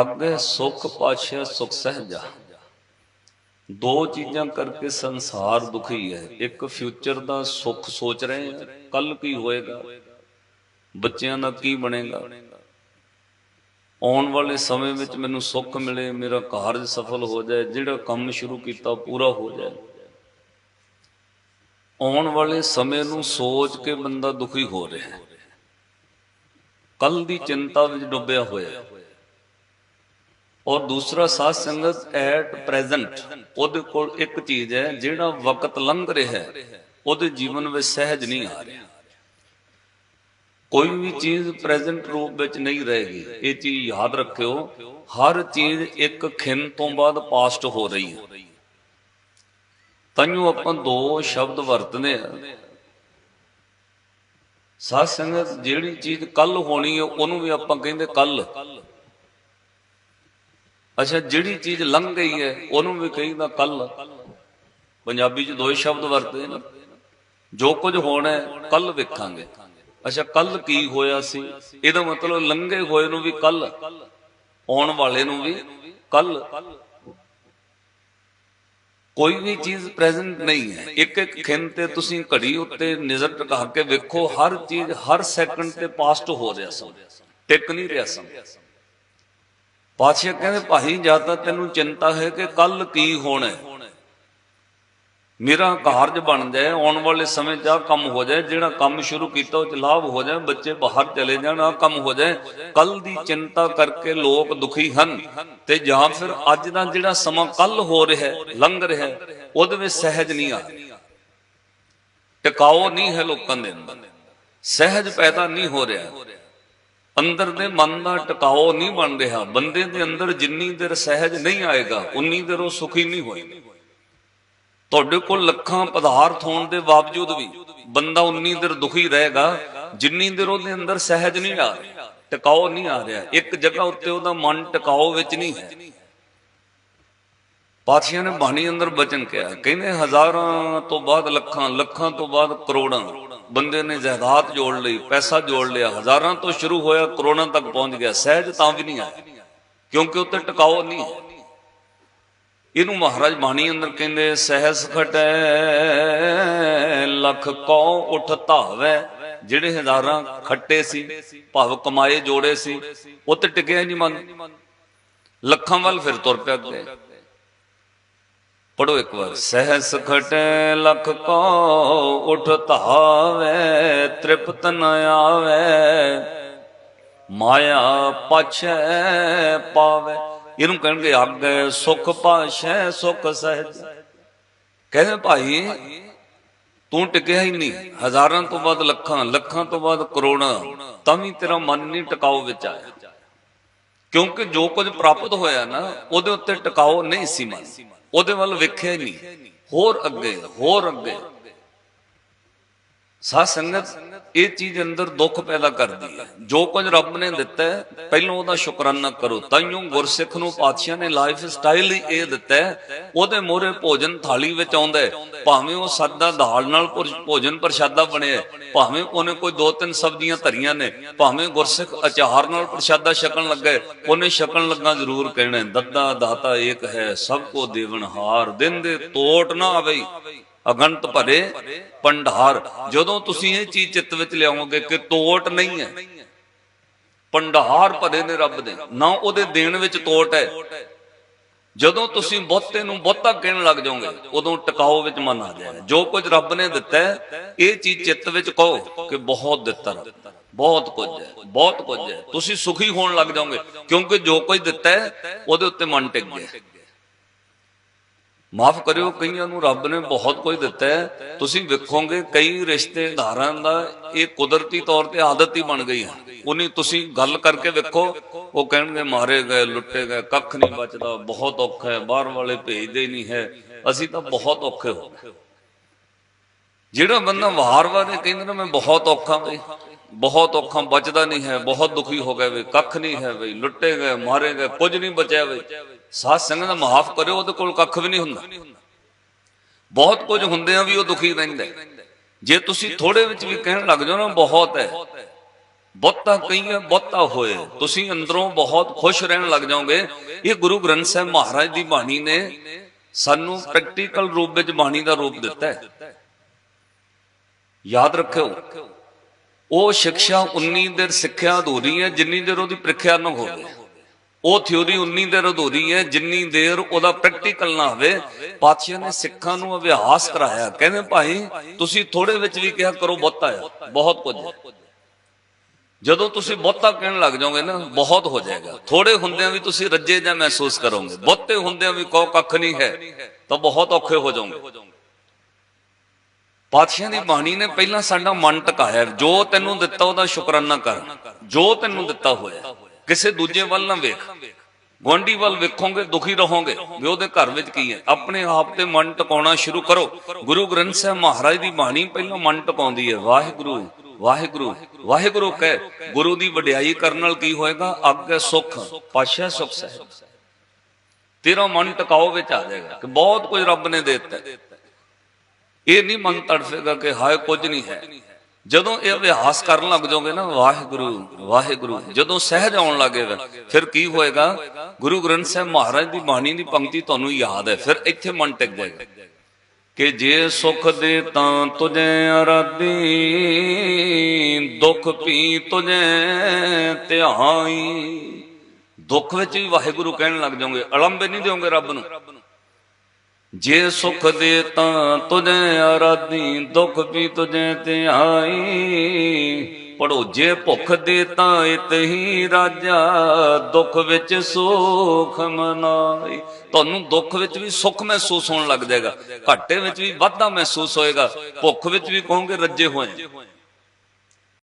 ਅੱਗੇ ਸੁਖ ਪਾਛੈ, ਸੁਖ ਸਹਿਜਾ। ਦੋ ਚੀਜ਼ਾਂ ਕਰਕੇ ਸੰਸਾਰ ਦੁਖੀ ਹੈ। ਇੱਕ ਫਿਊਚਰ ਦਾ ਸੁੱਖ ਸੋਚ ਰਹੇ ਹਾਂ ਕੱਲ ਕੀ ਹੋਏਗਾ? ਬੱਚਿਆਂ ਦਾ ਕੀ ਬਣੇਗਾ? ਆਉਣ ਵਾਲੇ ਸਮੇਂ ਵਿੱਚ ਮੈਨੂੰ ਸੁੱਖ ਮਿਲੇ, ਮੇਰਾ ਕਾਰਜ ਸਫਲ ਹੋ ਜਾਏ, ਜਿਹੜਾ ਕੰਮ ਸ਼ੁਰੂ ਕੀਤਾ ਪੂਰਾ ਹੋ ਜਾਏ। ਆਉਣ ਵਾਲੇ ਸਮੇਂ ਨੂੰ ਸੋਚ ਕੇ ਬੰਦਾ ਦੁਖੀ ਹੋ ਰਿਹਾ ਹੈ। ਕੱਲ ਦੀ ਚਿੰਤਾ ਵਿੱਚ ਡੁੱਬਿਆ ਹੋਇਆ ਹੈ। ਔਰ ਦੂਸਰਾ ਸਾਧ ਸੰਗਤ ਐਟ ਪ੍ਰੈਜ਼ੈਂਟ ਉਹਦੇ ਕੋਲ ਇੱਕ ਚੀਜ਼ ਹੈ, ਜਿਹੜਾ ਵਕਤ ਲੰਘ ਰਿਹਾ ਹੈ, ਉਹਦੇ ਜੀਵਨ ਵਿੱਚ ਸਹਿਜ ਨਹੀਂ ਆ ਰਿਹਾ। ਕੋਈ ਵੀ ਚੀਜ਼ ਪ੍ਰੈਜ਼ੈਂਟ ਰੂਪ ਵਿੱਚ ਨਹੀਂ ਰਹੇਗੀ, ਇਹ ਚੀਜ਼ ਯਾਦ ਰੱਖਿਓ, ਹਰ ਚੀਜ਼ ਇੱਕ ਖਿੰ ਤੋਂ ਬਾਅਦ ਪਾਸਟ ਹੋ ਰਹੀ ਹੈ। ਤੈਨੂੰ ਆਪਾਂ ਦੋ ਸ਼ਬਦ ਵਰਤਦੇ ਆ ਸਾਧ ਸੰਗਤ ਜਿਹੜੀ ਚੀਜ਼ ਕੱਲ ਹੋਣੀ ਹੈ, ਉਹਨੂੰ ਵੀ ਆਪਾਂ ਕਹਿੰਦੇ ਕੱਲ ਅੱਛਾ, ਜਿਹੜੀ ਚੀਜ਼ ਲੰਘ ਗਈ ਹੈ, ਉਹਨੂੰ ਵੀ ਕਹੀਦਾ ਕੱਲ। ਪੰਜਾਬੀ 'ਚ ਦੋ ਸ਼ਬਦ ਵਰਤੇ ਨੇ। ਜੋ ਕੁਝ ਹੋਣਾ ਹੈ, ਕੱਲ ਵੇਖਾਂਗੇ। ਅੱਛਾ, ਕੱਲ ਕੀ ਹੋਇਆ ਸੀ? ਇਹਦਾ ਮਤਲਬ ਲੰਘੇ ਹੋਏ ਨੂੰ ਵੀ ਕੱਲ, ਆਉਣ ਵਾਲੇ ਨੂੰ ਵੀ ਕੱਲ। ਕੋਈ ਵੀ ਚੀਜ਼ ਪ੍ਰੈਜ਼ੈਂਟ ਨਹੀਂ ਹੈ। ਇੱਕ ਇੱਕ ਖਿੰਨ ਤੇ ਤੁਸੀਂ ਘੜੀ ਉੱਤੇ ਨਜ਼ਰ ਟਿਕਾ ਕੇ ਵੇਖੋ, ਹਰ ਚੀਜ਼ ਹਰ ਸੈਕਿੰਡ ਤੇ ਪਾਸਟ ਹੋ ਰਿਹਾ ਸਮ ਟਿਕ ਨਹੀਂ ਰਿਹਾ ਸਮ ਪਾਤਸ਼ਾਹ ਕਹਿੰਦੇ, ਭਾਈ ਜਦ ਤੱਕ ਤੈਨੂੰ ਚਿੰਤਾ ਹੈ ਕਿ ਕੱਲ ਕੀ ਹੋਣਾ ਮੇਰਾ ਕਾਰਜ ਬਣ ਜਾਏ, ਆਉਣ ਵਾਲੇ ਸਮੇਂ 'ਚ ਆਹ ਕੰਮ ਹੋ ਜਾਏ, ਜਿਹੜਾ ਕੰਮ ਸ਼ੁਰੂ ਕੀਤਾ ਉਹ ਚ ਲਾਭ ਹੋ ਜਾਏ, ਬੱਚੇ ਬਾਹਰ ਚਲੇ ਜਾਣ, ਆਹ ਕੰਮ ਹੋ ਜਾਏ। ਕੱਲ ਦੀ ਚਿੰਤਾ ਕਰਕੇ ਲੋਕ ਦੁਖੀ ਹਨ ਤੇ ਜਾਂ ਫਿਰ ਅੱਜ ਦਾ ਜਿਹੜਾ ਸਮਾਂ ਕੱਲ ਹੋ ਰਿਹਾ ਹੈ, ਲੰਘ ਰਿਹਾ ਹੈ, ਉਹਦੇ ਵਿੱਚ ਸਹਿਜ ਨਹੀਂ ਆ ਟਿਕਾਓ ਨਹੀਂ ਹੈ ਲੋਕਾਂ ਦੇ ਅੰਦਰ। ਸਹਿਜ ਪੈਦਾ ਨਹੀਂ ਹੋ ਰਿਹਾ। ਅੰਦਰ ਦੇ ਮਨ ਦਾ ਟਿਕਾਓ ਨਹੀਂ ਬਣ ਰਿਹਾ। ਬੰਦੇ ਦੇ ਅੰਦਰ ਜਿੰਨੀ ਦੇਰ ਸਹਿਜ ਨਹੀਂ ਆਏਗਾ, ਉਨੀ ਦੇਰ ਉਹ ਸੁਖੀ ਨਹੀਂ ਹੋਏਗਾ। ਤੁਹਾਡੇ ਕੋਲ ਲੱਖਾਂ ਪਦਾਰਥ ਹੋਣ ਦੇ ਬਾਵਜੂਦ ਵੀ ਬੰਦਾ ਉਨੀ ਦੇਰ ਦੁਖੀ ਰਹੇਗਾ, ਜਿੰਨੀ ਦੇਰ ਉਹਦੇ ਅੰਦਰ ਸਹਿਜ ਨਹੀਂ ਆ ਰਿਹਾ, ਟਿਕਾਓ ਨਹੀਂ ਆ ਰਿਹਾ। ਇੱਕ ਜਗ੍ਹਾ ਉੱਤੇ ਉਹਦਾ ਮਨ ਟਿਕਾਓ ਵਿੱਚ ਨਹੀਂ ਹੈ। ਪਾਤਸ਼ਾਹ ਨੇ ਬਾਣੀ ਅੰਦਰ ਬਚਨ ਕਿਹਾ, ਕਹਿੰਦੇ ਹਜ਼ਾਰਾਂ ਤੋਂ ਬਾਅਦ ਲੱਖਾਂ ਲੱਖਾਂ ਤੋਂ ਬਾਅਦ ਕਰੋੜਾਂ। ਬੰਦੇ ਨੇ ਜਾਇਦਾਦ ਜੋੜ ਲਈ, ਪੈਸਾ ਜੋੜ ਲਿਆ, ਹਜ਼ਾਰਾਂ ਤੋਂ ਸ਼ੁਰੂ ਹੋਇਆ ਕਰੋਨਾ ਤੱਕ ਪਹੁੰਚ ਗਿਆ, ਸਹਿਜ ਤਾਂ ਵੀ ਨਹੀਂ ਆਇਆ। ਕਿਉਂਕਿ ਉੱਤੇ ਟਿਕਾਓ ਨਹੀਂ ਇਹਨੂੰ ਮਹਾਰਾਜ ਬਾਣੀ ਅੰਦਰ ਕਹਿੰਦੇ ਸਹਿਸ ਖਟੈ, ਲੱਖ ਕੋ ਉਠ ਧਾਵੈ, ਜਿਹੜੇ ਹਜ਼ਾਰਾਂ ਖੱਟੇ ਸੀ, ਭਾਵ ਕਮਾਏ ਜੋੜੇ ਸੀ, ਉਹ ਤੇ ਟਿਕਿਆ ਨਹੀਂ ਮਨ। ਲੱਖਾਂ ਵੱਲ ਫਿਰ ਤੁਰ ਪਿਆ ਪੜੋ ਇੱਕ ਵਾਰ। ਸਹਿਸ ਖਟੈ ਲੱਖ ਕੋ ਉਠ ਧਾਵੈ, ਤ੍ਰਿਪਤ ਨ ਆਵੈ। ਮਾਇਆ ਪਛੈ ਪਾਵੈ। ਇਹਨੂੰ ਕਹਿਣਗੇ ਅੱਗੇ ਸੁਖ ਪਾਸ਼ੈ ਸੁਖ ਸਹਿਜ। ਕਹਿੰਦੇ ਭਾਈ, ਤੂੰ ਟਿਕਿਆ ਹੀ ਨਹੀਂ। ਹਜ਼ਾਰਾਂ ਤੋਂ ਬਾਅਦ ਲੱਖਾਂ ਲੱਖਾਂ ਤੋਂ ਬਾਅਦ ਕਰੋੜਾਂ, ਤਾਂ ਵੀ ਤੇਰਾ ਮਨ ਨਹੀਂ ਟਿਕਾਓ ਵਿੱਚ ਆਇਆ। ਕਿਉਂਕਿ ਜੋ ਕੁਝ ਪ੍ਰਾਪਤ ਹੋਇਆ ਨਾ, ਉਹਦੇ ਉੱਤੇ ਟਿਕਾਓ ਨਹੀਂ ਸੀ ਮਨ ਉਹਦੇ ਵੱਲ ਵੇਖਿਆ ਹੀ ਨਹੀਂ। ਹੋਰ ਅੱਗੇ ਹੋਰ ਅੱਗੇ। ਸਾਧ ਸੰਗਤ ਇਹ ਚੀਜ਼ ਅੰਦਰ ਦੁੱਖ ਪੈਦਾ ਕਰਦੀ ਹੈ। ਜੋ ਕੁਝ ਰੱਬ ਨੇ ਦਿੱਤਾ ਹੈ ਪਹਿਲਾਂ ਉਹਦਾ ਸ਼ੁਕਰਾਨਾ ਕਰੋ। ਤਾਈਓ ਗੁਰਸਿੱਖ ਨੂੰ ਪਾਤਸ਼ਾਹ ਨੇ ਲਾਈਫ ਸਟਾਈਲ ਹੀ ਇਹ ਦਿੱਤਾ ਹੈ ਉਹਦੇ ਮੋਹਰੇ ਭੋਜਨ ਥਾਲੀ ਵਿੱਚ ਆਉਂਦਾ ਭਾਵੇਂ ਉਹ ਸਾਦਾ ਦਾਲ ਨਾਲ ਭੋਜਨ ਪ੍ਰਸ਼ਾਦਾ ਬਣਿਆ ਭਾਵੇਂ ਉਹਨੇ ਕੋਈ ਦੋ ਤਿੰਨ ਸਬਜ਼ੀਆਂ ਧਰੀਆਂ ਨੇ ਭਾਵੇਂ ਗੁਰਸਿੱਖ ਅਚਾਰ ਨਾਲ ਪ੍ਰਸ਼ਾਦਾ ਛਕਣ ਲੱਗਾ ਉਹਨੇ ਛਕਣ ਲੱਗਾ ਜ਼ਰੂਰ ਕਹਿਣਾ ਹੈ, ਦੱਦਾ ਦਾਤਾ ਏਕ ਹੈ ਸਭ ਕੋ ਦੇਵਨਹਾਰ ਦਿਨ ਦੇ ਤੋਟ ਨਾ ਆਵੇ ਅਗੰਤ ਭਰੇ ਪੰਡਾਰ ਜਦੋਂ ਤੁਸੀਂ ਇਹ ਚੀਜ਼ ਚਿੱਤ ਵਿੱਚ ਲਿਆਓਗੇ ਕਿ ਤੋਟ ਨਹੀਂ ਹੈ ਪੰਡਾਰ ਭਰੇ ਨੇ ਰੱਬ ਦੇ, ਨਾ ਉਹਦੇ ਦੇਣ ਵਿੱਚ ਤੋਟ ਹੈ। ਜਦੋਂ ਤੁਸੀਂ ਬਹੁਤੇ ਨੂੰ ਬਹੁਤਾ ਕਹਿਣ ਲੱਗ ਜਾਓਗੇ, ਉਦੋਂ ਟਿਕਾਓ ਵਿੱਚ ਮਨ ਆ ਜਾਏਗਾ। ਜੋ ਕੁਝ ਰੱਬ ਨੇ ਦਿੱਤਾ ਇਹ ਚੀਜ਼ ਚਿੱਤ ਵਿੱਚ ਕਹੋ ਕਿ ਬਹੁਤ ਦਿੱਤਾ ਰੱਬ, ਬਹੁਤ ਕੁਝ ਹੈ, ਬਹੁਤ ਕੁਝ ਹੈ। ਤੁਸੀਂ ਸੁਖੀ ਹੋਣ ਲੱਗ ਜਾਓਗੇ, ਕਿਉਂਕਿ ਜੋ ਕੁਝ ਦਿੱਤਾ ਹੈ, ਉਹਦੇ ਉੱਤੇ ਮਨ ਟਿਕ ਗਿਆ। ਮਾਫ ਕਰਿਓ, ਕਈਆਂ ਨੂੰ ਰੱਬ ਨੇ ਬਹੁਤ ਕੁਝ ਦਿੱਤਾ ਹੈ। ਤੁਸੀਂ ਵੇਖੋਗੇ, ਕਈ ਰਿਸ਼ਤੇਦਾਰਾਂ ਦਾ ਇਹ ਕੁਦਰਤੀ ਤੌਰ ਤੇ ਆਦਤ ਹੀ ਬਣ ਗਈ ਹੈ। ਉਨੀ ਤੁਸੀਂ ਗੱਲ ਕਰਕੇ ਵੇਖੋ, ਉਹ ਕਹਿਣਗੇ, ਮਾਰੇ ਗਏ, ਲੁੱਟੇ ਗਏ, ਕੱਖ ਨਹੀਂ ਬਚਦਾ, ਬਹੁਤ ਔਖਾ ਹੈ, ਬਾਹਰ ਵਾਲੇ ਭੇਜਦੇ ਹੀ ਨਹੀਂ ਹੈ। ਅਸੀਂ ਤਾਂ ਬਹੁਤ ਔਖੇ ਹੋ ਗਏ। ਜਿਹੜਾ ਬੰਦਾ ਵਾਰ-ਵਾਰ ਇਹ ਕਹਿੰਦਾ ਨਾ, ਮੈਂ ਬਹੁਤ ਔਖਾ ਬਈ। ਬਹੁਤ ਔਖਾ, ਬਚਦਾ ਨਹੀਂ ਹੈ, ਬਹੁਤ ਦੁਖੀ ਹੋ ਗਏ ਵੇ, ਕੱਖ ਨਹੀਂ ਹੈ ਬਈ ਲੁੱਟੇ ਗਏ, ਮਾਰੇ ਗਏ, ਕੁਝ ਨਹੀਂ ਬਚਿਆ ਬਈ ਸਾਧ ਸੰਗਤ ਦਾ ਮਾਫ ਕਰਿਓ, ਉਹਦੇ ਕੋਲ ਕੱਖ ਵੀ ਨਹੀਂ ਹੁੰਦਾ। ਬਹੁਤ ਕੁਝ ਹੁੰਦਿਆਂ ਵੀ ਉਹ ਦੁਖੀ ਰਹਿੰਦਾ। ਜੇ ਤੁਸੀਂ ਥੋੜੇ ਵਿੱਚ ਵੀ ਕਹਿਣ ਲੱਗ ਜਾਓ ਨਾ, ਬਹੁਤ ਹੈ। ਬਹੁਤਾ ਕਈਆਂ, ਬਹੁਤਾ ਹੋਏ। ਤੁਸੀਂ ਅੰਦਰੋਂ ਬਹੁਤ ਖੁਸ਼ ਰਹਿਣ ਲੱਗ ਜਾਓਗੇ। ਇਹ ਗੁਰੂ ਗ੍ਰੰਥ ਸਾਹਿਬ ਮਹਾਰਾਜ ਦੀ ਬਾਣੀ ਨੇ ਸਾਨੂੰ ਪ੍ਰੈਕਟੀਕਲ ਰੂਪ ਵਿੱਚ ਬਾਣੀ ਦਾ ਰੂਪ ਦਿੱਤਾ ਹੈ। ਯਾਦ ਰੱਖਿਓ ਉਹ ਸਿੱਖਿਆ ਉਨੀ ਦੇਰ ਸਿੱਖਿਆ ਅਧੂਰੀ ਹੈ, ਜਿੰਨੀ ਦੇਰ ਉਹਦੀ ਪ੍ਰੀਖਿਆ ਨਾ ਹੋਵੇ। ਉਹ ਥਿਉਰੀ ਉਨੀ ਦੇਰ ਅਧੂਰੀ ਹੈ, ਜਿੰਨੀ ਦੇਰ ਉਹਦਾ ਪ੍ਰੈਕਟੀਕਲ ਨਾ ਹੋਵੇ। ਪਾਤਸ਼ਾਹ ਨੇ ਸਿੱਖਾਂ ਨੂੰ ਅਭਿਆਸ ਕਰਾਇਆ। ਕਹਿੰਦੇ, ਭਾਈ, ਤੁਸੀਂ ਥੋੜੇ ਵਿੱਚ ਵੀ ਕਿਹਾ ਕਰੋ, ਬਹੁਤਾ ਹੈ। ਬਹੁਤ ਕੁਝ ਹੈ। ਜਦੋਂ ਤੁਸੀਂ ਬਹੁਤਾ ਕਹਿਣ ਲੱਗ ਜਾਓਗੇ ਨਾ, ਬਹੁਤ ਹੋ ਜਾਏਗਾ। ਥੋੜੇ ਹੁੰਦਿਆਂ ਵੀ ਤੁਸੀਂ ਰੱਜੇ ਜਾਂ ਮਹਿਸੂਸ ਕਰੋਗੇ। ਬਹੁਤੇ ਹੁੰਦਿਆਂ ਵੀ ਕਹੋ, ਕੱਖ ਨਹੀਂ ਹੈ, ਤਾਂ ਬਹੁਤ ਔਖੇ ਹੋ ਜਾਓਗੇ। ਪਾਤਸ਼ਾਹ ਦੀ ਬਾਣੀ ਨੇ ਪਹਿਲਾਂ ਸਾਡਾ ਮਨ ਟਿਕਾਇਆ, ਜੋ ਤੈਨੂੰ ਦਿੱਤਾ ਉਹਦਾ ਸ਼ੁਕਰਾਨਾ ਕਰ, ਜੋ ਤੈਨੂੰ ਦਿੱਤਾ ਹੋਇਆ, ਕਿਸੇ ਦੂਜੇ ਵੱਲ ਨਾ ਵੇਖ। ਗੁਆਂਢੀ ਵੱਲ ਵੇਖੋਗੇ, ਦੁਖੀ ਰਹੋਗੇ, ਵੀ ਉਹਦੇ ਘਰ ਵਿੱਚ ਕੀ ਹੈ। ਆਪਣੇ ਆਪ ਤੇ ਮਨ ਟਿਕਾਉਣਾ ਸ਼ੁਰੂ ਕਰੋ। ਗੁਰੂ ਗ੍ਰੰਥ ਸਾਹਿਬ ਮਹਾਰਾਜ ਦੀ ਬਾਣੀ ਪਹਿਲਾਂ ਮਨ ਟਿਕਾਉਂਦੀ ਹੈ, ਵਾਹਿਗੁਰੂ ਵਾਹਿਗੁਰੂ ਵਾਹਿਗੁਰੂ ਕਹਿ, ਗੁਰੂ ਦੀ ਵਡਿਆਈ ਕਰਨ ਨਾਲ ਕੀ ਹੋਏਗਾ? ਅੱਗੇ ਸੁਖ ਪਾਸ਼ਾ ਸੁਖ ਸਾਹਿਬ। ਤੇਰਾ ਮਨ ਟਿਕਾਓ ਵਿੱਚ ਆ ਜਾਏਗਾ ਕਿ ਬਹੁਤ ਕੁਝ ਰੱਬ ਨੇ ਦੇ ਦਿੱਤਾ। ਇਹ ਨਹੀਂ ਮਨ ਤੜਫੇਗਾ ਕਿ ਹਾਏ ਕੁਝ ਨਹੀਂ ਹੈ। ਜਦੋਂ ਇਹ ਅਭਿਆਸ ਕਰਨ ਲੱਗ ਜਾਓਗੇ ਨਾ, ਵਾਹਿਗੁਰੂ ਵਾਹਿਗੁਰੂ, ਜਦੋਂ ਸਹਿਜ ਆਉਣ ਲੱਗੇਗਾ, ਫਿਰ ਕੀ ਹੋਏਗਾ? ਗੁਰੂ ਗ੍ਰੰਥ ਸਾਹਿਬ ਮਹਾਰਾਜ ਦੀ ਬਾਣੀ ਦੀ ਪੰਕਤੀ ਤੁਹਾਨੂੰ ਯਾਦ ਹੈ, ਫਿਰ ਇੱਥੇ ਮਨ ਟਿਕ ਜਾਏਗਾ ਕਿ ਜੇ ਸੁਖ ਦੇ ਤਾਂ ਤੁਝੇ ਅਰਾਧੀ ਦੁੱਖ ਪੀ ਤੁਝੇ ਧਿਆਈ। ਦੁੱਖ ਵਿੱਚ ਵੀ ਵਾਹਿਗੁਰੂ ਕਹਿਣ ਲੱਗ ਜਾਓਗੇ, ਅਲੰਬੇ ਨਹੀਂ ਦਿਓਗੇ ਰੱਬ ਨੂੰ। ਜੇ ਸੁਖ ਦੇ ਤਾਂ ਤੁਝੇ ਆਰਾਧੀ, ਦੁੱਖ ਵੀ ਤੁਝੇ ਤੇ ਆਈ। ਪੜੋ, ਜੇ ਭੁੱਖ ਦੇ ਤਾਂ ਇਤ ਹੀ ਰਾਜਾ, ਦੁੱਖ ਵਿੱਚ ਸੁਖ ਮਨਾਈ। ਤੁਹਾਨੂੰ ਦੁੱਖ ਵਿੱਚ ਵੀ ਸੁੱਖ ਮਹਿਸੂਸ ਹੋਣ ਲੱਗ ਜਾਏਗਾ, ਘਾਟੇ ਵਿੱਚ ਵੀ ਵਾਧਾ ਮਹਿਸੂਸ ਹੋਏਗਾ, ਭੁੱਖ ਵਿੱਚ ਵੀ ਕਹੋਗੇ, ਰੱਜੇ ਹੋਏ।